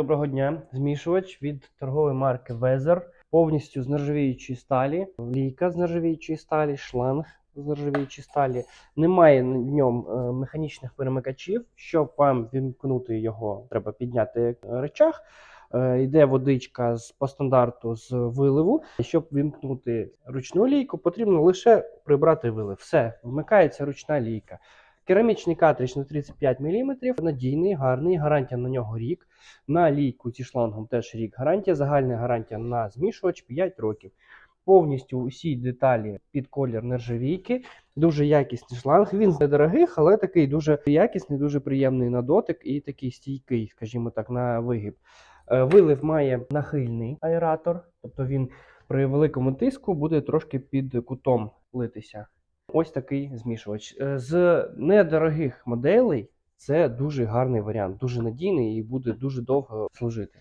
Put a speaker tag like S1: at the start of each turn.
S1: Доброго дня. Змішувач від торгової марки Weather. Повністю з нержавіючої сталі, лійка з нержавіючої сталі, шланг з нержавіючої сталі. Немає в ньому е, механічних перемикачів. Щоб вам вімкнути його, треба підняти речах. Е, Йде водичка з по стандарту з виливу. Щоб вімкнути ручну лійку, потрібно лише прибрати вилив. Все, вмикається ручна лійка. Керамічний картридж на 35 мм, надійний, гарний, гарантія на нього рік. На лійку зі шлангом теж рік гарантія. Загальна гарантія на змішувач 5 років. Повністю усі деталі під колір нержавійки. Дуже якісний шланг. Він з недорогих, але такий дуже якісний, дуже приємний на дотик і такий стійкий, скажімо так, на вигиб. Е, Вилив має нахильний аератор, тобто він при великому тиску буде трошки під кутом литися. Ось такий змішувач. Е, З недорогих моделей це дуже гарний варіант, дуже надійний і буде дуже довго служити.